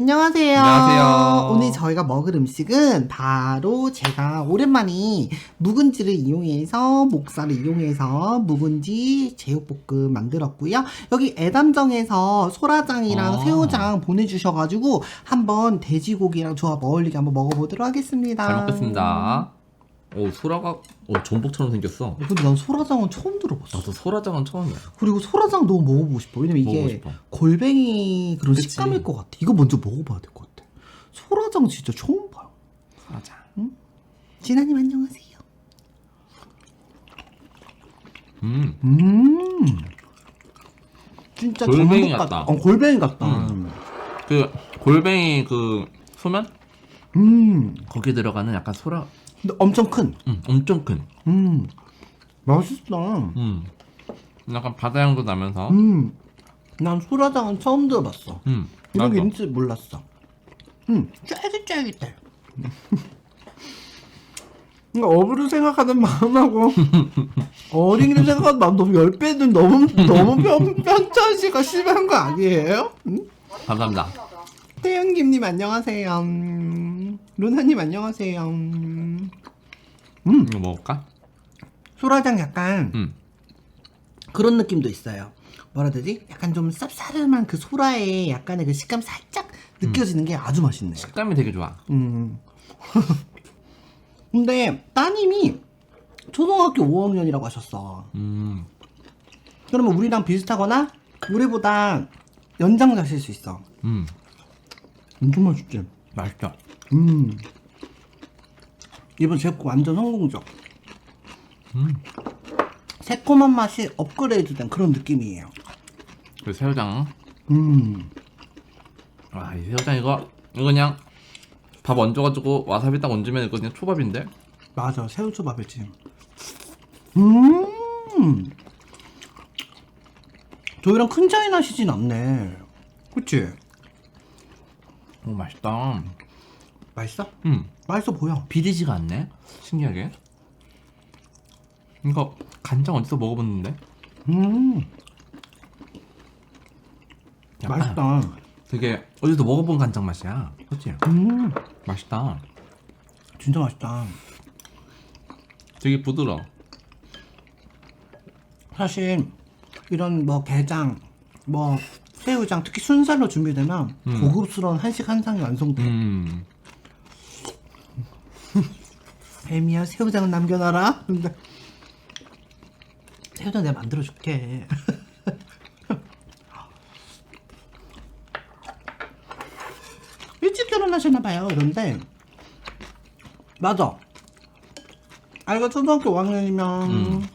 안녕하세요. 안녕하세요. 오늘 저희가 먹을 음식은 바로 제가 오랜만에 묵은지를 이용해서 목살을 이용해서 묵은지 제육볶음 만들었고요. 여기 애담정에서 소라장이랑 아. 새우장 보내주셔가지고 한번 돼지고기랑 조합 어울리게 한번 먹어보도록 하겠습니다. 잘 먹겠습니다. 오 소라가 오 전복처럼 생겼어. 근데 난 소라장은 처음 들어봤어. 나도 소라장은 처음이야. 그리고 소라장 너무 먹어보고 싶어. 왜냐면 이게 먹어보고 싶어. 골뱅이 그런 그치. 식감일 것 같아. 이거 먼저 먹어봐야 될 것 같아. 소라장 진짜 처음 봐요. 소라장. 진아님 안녕하세요. 음. 음. 진짜 골뱅이 전복 같다. 어, 골뱅이 같다. 음. 그 골뱅이 그 소면 음. 거기에 들어가는 약간 소라. 근데 엄청 큰. 음 엄청 큰. 음. 맛있다. 음. 약간 바다 향도 나면서. 음. 난 소라장은 처음 들어봤어. 음. 이런 게 나도. 있는지 몰랐어. 음. 쫄깃쫄깃해. 그러니까 어부를 생각하는 마음하고 어린이를 생각하는 마음 너무 열 배는 너무 너무 편 편차시가 심한 거 아니에요? 음? 감사합니다. 태연김님 안녕하세요. 음, 루나님 안녕하세요. 음, 이거 먹을까? 소라장 약간 음. 그런 느낌도 있어요. 뭐라 해야 되지? 약간 좀 쌉싸름한 그 소라의 약간의 그 식감 살짝 느껴지는 게 아주 맛있네. 식감이 되게 좋아. 음. 근데 따님이 초등학교 5학년이라고 하셨어. 음. 그러면 우리랑 비슷하거나 우리보다 연장자실 수 있어. 음. 엄청 맛있지? 맛있죠. 음. 이번 제거 완전 성공적. 음. 새콤한 맛이 업그레이드된 그런 느낌이에요. 그 새우장. 음. 와, 이 새우장 이거 이거 그냥 밥 얹어가지고 와사비 딱 얹으면 이거 그냥 초밥인데. 맞아, 새우초밥이지. 음. 저희랑 큰 차이 나시진 않네. 그치? 오 맛있다. 맛있어? 음. 맛있어 보여. 비리지가 않네. 신기하게. 이거 간장 어디서 먹어봤는데? 음. 약간 맛있다. 되게 어디서 먹어본 간장 맛이야. 그렇지? 음. 맛있다. 진짜 맛있다. 되게 부드러워. 사실 이런 뭐 게장, 뭐 새우장 특히 순살로 준비되면 음. 고급스러운 한식 한 상이 완성돼. 음. 뱀이야 새우장은 남겨놔라. 근데 새우장 내가 만들어줄게. 일찍 결혼하셨나봐요. 그런데 맞아. 아이가 초등학교 5학년이면 음.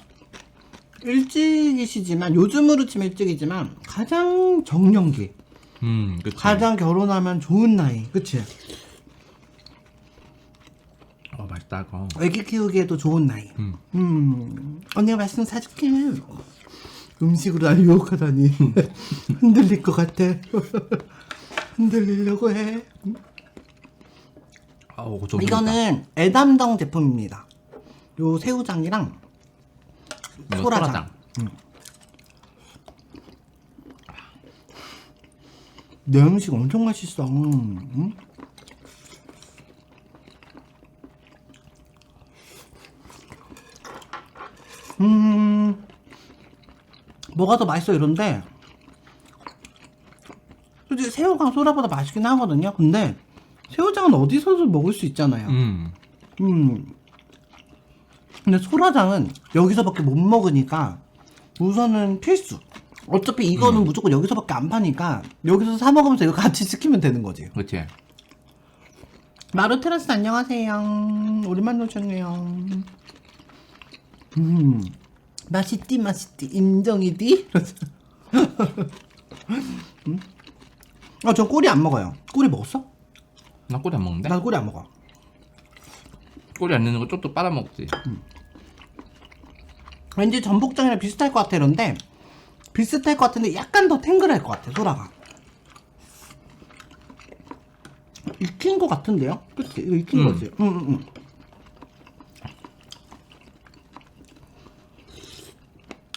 일찍이시지만 요즘으로 치면 일찍이지만 가장 정년기, 음. 그치. 가장 결혼하면 좋은 나이, 그치? 어 맛있다 이거. 애기 키우기에도 좋은 나이. 음. 음, 언니가 맛있는 거 사줄게. 음식으로 날 유혹하다니. 흔들릴 것 같아. 흔들리려고 해. 아우 좀. 이거는 애담동 제품입니다. 요 새우장이랑 이거 소라장. 소라장. 내 음식 엄청 맛있어. 음? 음, 뭐가 더 맛있어 이런데, 솔직히 새우랑 소라보다 맛있긴 하거든요. 근데 새우장은 어디서도 먹을 수 있잖아요. 음. 음. 근데 소라장은 여기서밖에 못 먹으니까 우선은 필수. 어차피 이거는 음. 무조건 여기서밖에 안 파니까 여기서 사 먹으면서 이거 같이 시키면 되는 거지. 그렇지. 마루테라스 안녕하세요. 오랜만에 오셨네요. 음. 맛있디 맛있디 인정이디. 음? 아, 저 꼬리 안 먹어요. 꼬리 먹었어? 나 꼬리 안 먹는데? 난 꼬리 안 먹어. 꼬리 안 넣는 거 쪽쪽 빨아 먹지. 왠지 전복장이랑 비슷할 것 같아 이런데 비슷할 것 같은데 약간 더 탱글할 것 같아 소라가 익힌 것 같은데요? 그치? 이거 익힌 음. 거지? 응, 응, 응.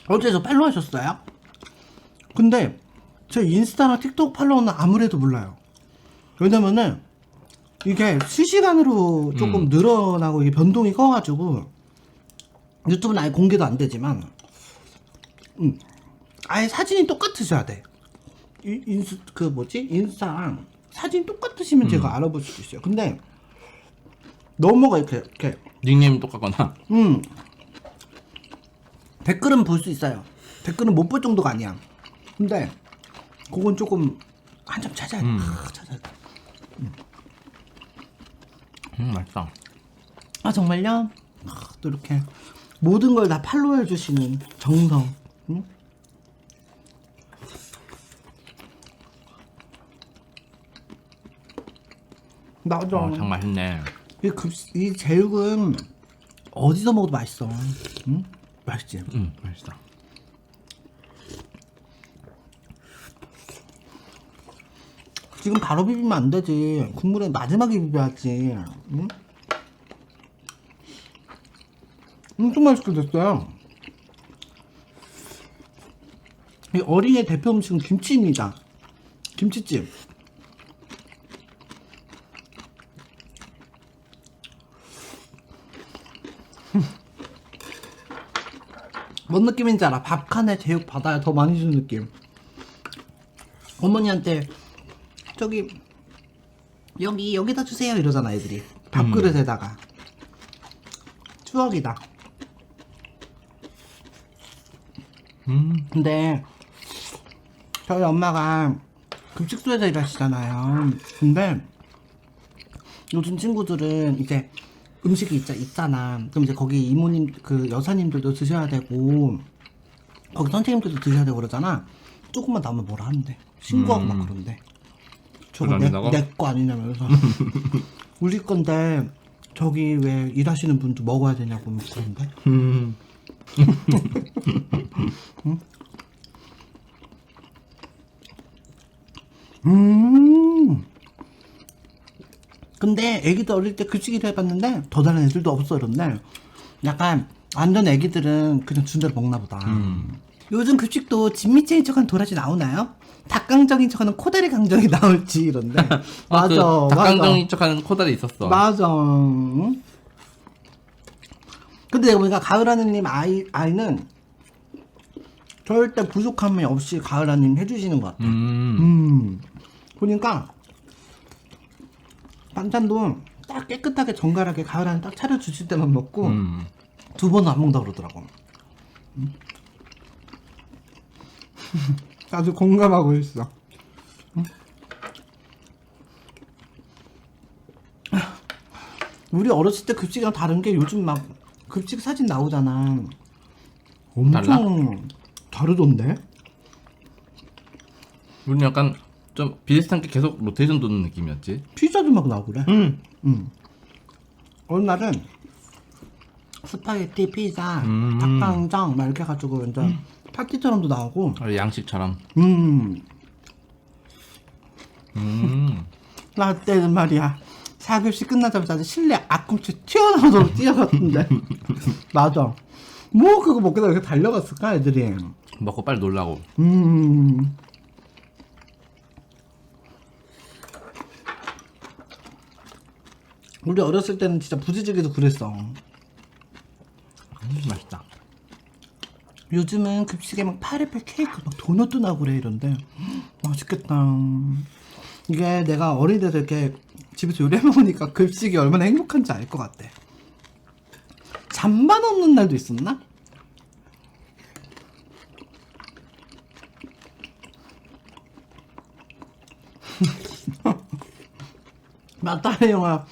어제 저 팔로우 하셨어요? 근데 제 인스타나 틱톡 팔로우는 아무래도 몰라요 왜냐면은 이게 실시간으로 조금 음. 늘어나고 이게 변동이 커가지고 유튜브는 아예 공개도 안 되지만 음, 아예 사진이 똑같으셔야 돼. 이- 인스 그 뭐지 인스타랑 사진 똑같으시면 제가 알아볼 수도 있어요. 근데 넘어가 이렇게 이렇게 닉네임 똑같거나. 음 댓글은 볼 수 있어요. 댓글은 못 볼 정도가 아니야. 근데 그건 조금 한참 찾아야 돼. 음. 아, 찾아야 돼. 음, 맛있다. 아 정말요? 아, 또 이렇게 모든 걸 다 팔로우 해 주시는 정성. 응? 맞아. 어, 참 맛있네. 이 급, 이 제육은 어디서 먹어도 맛있어. 응? 맛있지. 음, 맛있다. 지금 바로 비비면 안 되지. 국물에 마지막에 비벼야지. 응? 엄청 맛있게 됐어요. 이 어린이 대표 음식은 김치입니다. 김치찜. 뭔 느낌인지 알아? 밥 칸에 제육 받아야 더 많이 주는 느낌. 어머니한테 저기 여기 여기다 주세요 이러잖아 애들이 밥그릇에다가 추억이다. 음, 근데 저희 엄마가 급식소에서 일하시잖아요. 근데 요즘 친구들은 이제 음식이 있자, 있잖아. 그럼 이제 거기 이모님, 그 여사님들도 드셔야 되고, 거기 선생님들도 드셔야 되고 그러잖아. 조금만 남으면 뭐라 하는데. 신고하고 막 음. 그런데. 저거 내, 그런다고? 내거 아니냐면서. 우리 건데, 저기 왜 일하시는 분도 먹어야 되냐고 막 그런데. 음. 음. 근데 애기들 어릴 때 급식이를 해봤는데 더 다른 애들도 없어 이런데 약간 완전 애기들은 그냥 준 대로 먹나 보다. 음. 요즘 급식도 진미채인 척한 도라지 나오나요? 닭강정인 척하는 코다리 강정이 나올지 이런데 아, 그 맞아 닭강정인 척하는 코다리 있었어. 맞아 응? 근데 내가 보니까 가을하느님 아이, 아이는 절대 부족함이 없이 가을하느님 해주시는 것 같아 음. 음. 보니까 반찬도 딱 깨끗하게 정갈하게 가을 안에 딱 차려 주실 때만 먹고 음. 두 번은 안 먹는다 그러더라고. 음. 아주 공감하고 있어. 음. 우리 어렸을 때 급식이랑 다른 게 요즘 막 급식 사진 나오잖아. 엄청 달라? 다르던데? 우리는 약간 좀 비슷한 게 계속 로테이션 도는 느낌이었지. 피자도 막 나오고 그래. 음. 응. 어느 날은 스파게티, 피자, 음. 닭강정 막 이렇게 해가지고 완전 파티처럼도 나오고. 아, 양식처럼. 음. 음. 나 때는 말이야. 4교시 끝나자마자 실내 앞꿈치 튀어나와서 뛰어갔던데. 맞아. 뭐 그거 먹겠다 이렇게 달려갔을까 애들이. 먹고 빨리 놀라고. 음. 우리 어렸을 때는 진짜 부지직에도 그랬어. 음, 맛있다. 요즘은 급식에 막 파래파 케이크 막 도넛도 나고 그래 이런데 맛있겠다. 이게 내가 어린 데서 이렇게 집에서 요리해 먹으니까 급식이 얼마나 행복한지 알 것 같아. 잠만 없는 날도 있었나? 맞다 영아.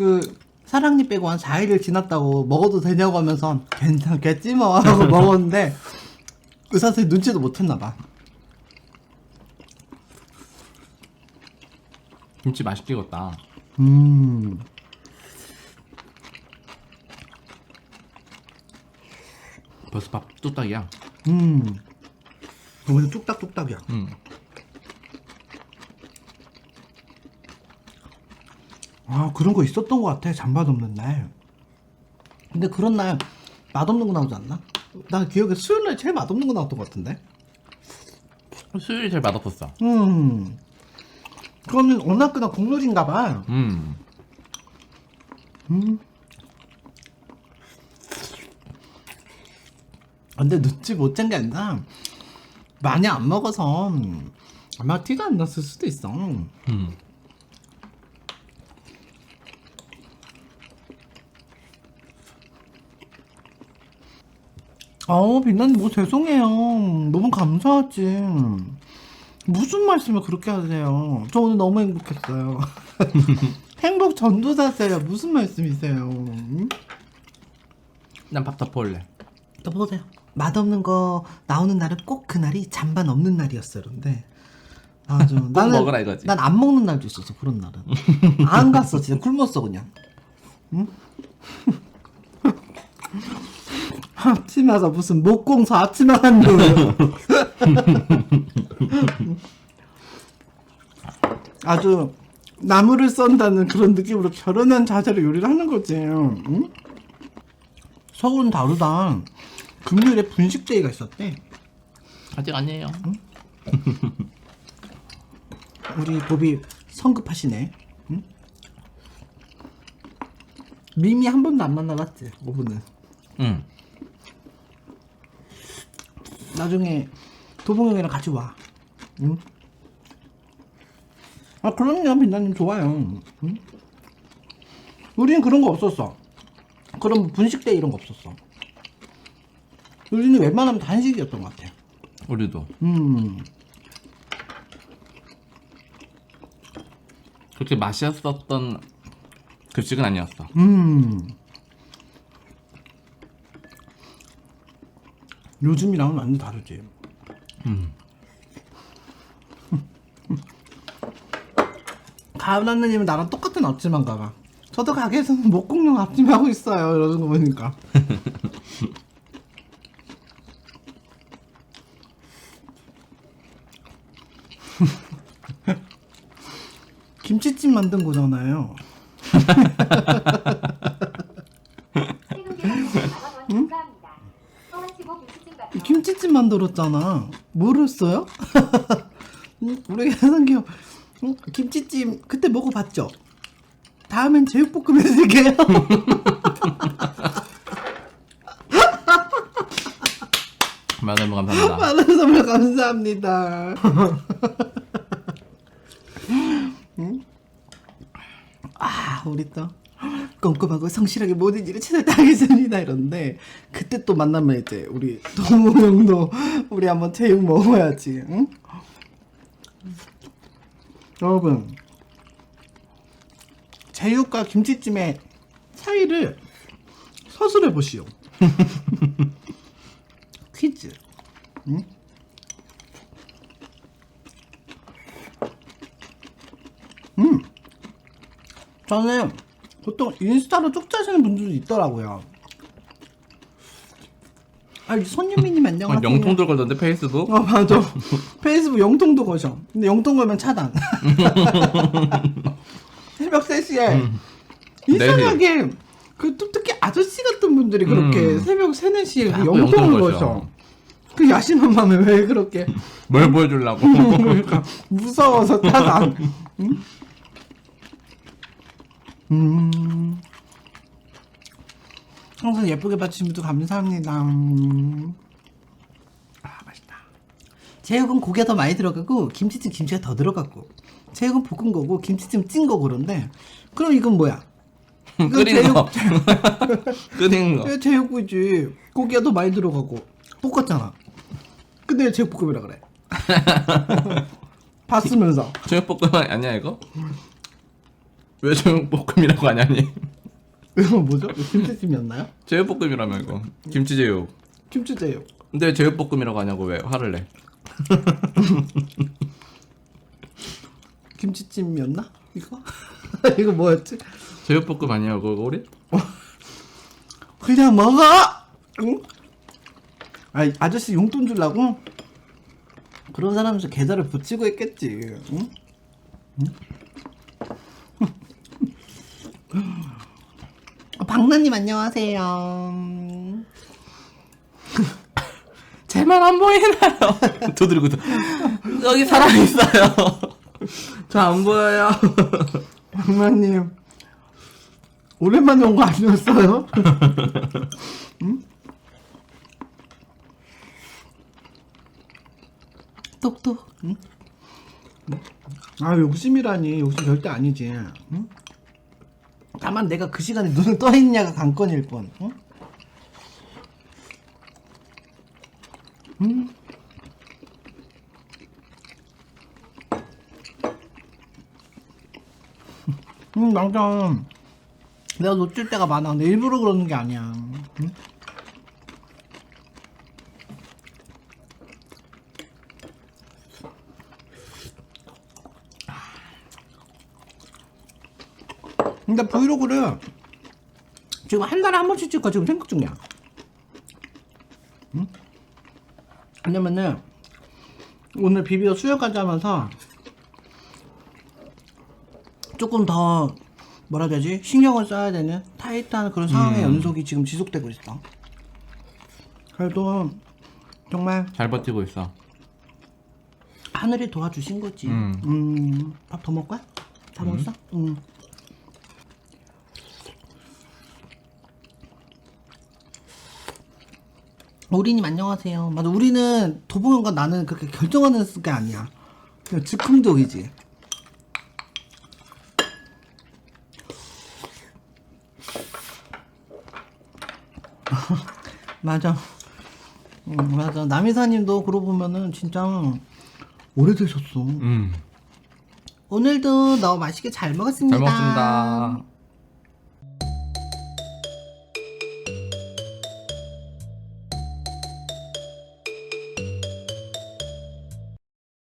그 사랑니 빼고 한 4일을 지났다고 먹어도 되냐고 하면서 괜찮겠지 뭐 하고 먹었는데 의사 선생님 눈치도 못 했나 봐. 김치 맛있게 익었다. 음. 벌써 밥 뚝딱이야. 음. 오늘 뚝딱뚝딱이야. 음. 아 그런 거 있었던 것 같아 잠맛 없는 날. 근데 그런 날 맛없는 거 나오지 않나? 나 기억에 수요일 날 제일 맛없는 거 나왔던 것 같은데. 수율이 제일 맛없었어. 음. 그거는 워낙 그냥 국룰인가 봐. 음. 근데 눈치 못 챈 게 아니라 많이 안 먹어서 아마 티가 안 났을 수도 있어. 음. 어, 빛나님 뭐 죄송해요. 너무 감사하지. 무슨 말씀을 그렇게 하세요? 저 오늘 너무 행복했어요. 행복 전도사세요. 무슨 말씀이세요? 응? 난밥 덮어 올래. 또 보세요. 맛없는 거 나오는 날은 꼭 그날이 잔반 없는 날이었어요. 그런데 아주 나는 먹으라 이거지. 난 안 먹는 날도 있었어. 그런 날은 안 갔어. 진짜 굶었어 그냥. 응? 앞치마가 무슨 목공서 앞치마 한도 아주 나무를 썬다는 그런 느낌으로 결연한 자세로 요리를 하는 거지. 응? 서울은 다르다. 금요일에 분식데이가 있었대. 아직 아니에요. 우리 보비 성급하시네. 응? 미미 한 번도 안 만나봤지. 오브는. 응. 나중에 도봉 형이랑 같이 와. 응? 아 그럼요 빛나님 좋아요. 응? 우리는 그런 거 없었어. 그런 분식데이 이런 거 없었어. 우리는 웬만하면 단식이었던 것 같아. 우리도. 음. 그렇게 맛있었던 급식은 아니었어. 음. 요즘이랑은 완전 다르지. 음. 가은하느님은 나랑 똑같은 앞치마인 가봐. 저도 가게에서는 목공용 앞치마 하고 있어요. 이러는 거 보니까. 김치찜 만든 거잖아요. 감사합니다. 소원치고 김치찜 같은 김치찜 만들었잖아. 모르겠어요? 응? 우리 응? 김치찜 그때 먹어봤죠? 다음엔 제육볶음 해드릴게요. 많은 감사합니다. 많은 선물 감사합니다. 응? 아, 우리 또 꼼꼼하고 성실하게 모든 일을 최선을 다하겠습니다 이런데 그때 또 만나면 이제 우리 형도 우리 한번 제육 먹어야지. 응? 여러분 제육과 김치찜의 차이를 서술해 보시오. 퀴즈. 응? 음. 저는 보통 인스타로 쭉 짜시는 분들도 있더라고요. 아, 손유미님 안녕하세요. 영통들 걸던데 페이스도. 어 맞아. 페이스북 영통도 거셔. 근데 영통 걸면 차단. 새벽 3시에 이상하게 그또 특히 아저씨 같은 분들이 그렇게 음. 새벽 3, 4시에 자꾸 영통을. 거셔. 그 야심한 마음에 왜 그렇게 뭘 보여주려고. 그러니까 무서워서 차단. 응? 음. 항상 예쁘게 봐주신 분들 감사합니다. 음. 아 맛있다. 제육은 고기가 더 많이 들어가고 김치찜 김치가 더 들어가고 제육은 볶은 거고 김치찜 찐 거고 그런데 그럼 이건 뭐야? 이건 끓인 거. 끓인 거. 왜 제육이지 고기가 더 많이 들어가고 볶았잖아 근데 왜 제육볶음이라 그래 봤으면서 제육볶음 아니야 이거? 왜 제육볶음이라고 하냐니? 이거 뭐죠? 김치찜이었나요? 제육볶음이라며 이거. 김치 제육. 김치제육 근데 왜 제육볶음이라고 하냐고 왜 화를 내? 김치찜이었나? 이거? 이거 뭐였지? 제육볶음 아니냐고 이거 우리? 그냥 먹어! 응? 아, 아저씨 용돈 주려고? 그런 사람은 계좌를 붙이고 했겠지. 응? 응? 어, 박나님 안녕하세요. 제말안 보이나요? 두드리고 두- 여기 사람 있어요. 저 안 보여요. 장모님 오랜만에 온 거 아니었어요? 응? 똑똑 응? 아 욕심이라니 욕심 절대 아니지 응? 다만 내가 그 시간에 눈을 떠 있냐가 관건일 뿐 응? 음. 음, 맞아. 내가 놓칠 때가 많아. 근데 일부러 그러는 게 아니야. 응? 근데 브이로그를 지금 한 달에 한 번씩 찍고 지금 생각 중이야. 응? 왜냐면은 오늘 비비오 수요까지 하면서 조금 더 뭐라 해야 되지 신경을 써야 되는 타이트한 그런 상황의 음. 연속이 지금 지속되고 있어. 그래도 정말 잘 버티고 있어. 하늘이 도와주신 거지. 음. 음, 밥 더 먹을까? 다 먹었어? 음. 우리님 안녕하세요. 맞아, 우리는 도봉현과 나는 그렇게 결정하는 게 아니야. 그냥 즉흥적이지. 맞아. 음, 맞아. 남이사님도 그러고 보면은 진짜 오래되셨어. 음. 오늘도 너무 맛있게 잘 먹었습니다. 잘 먹었습니다.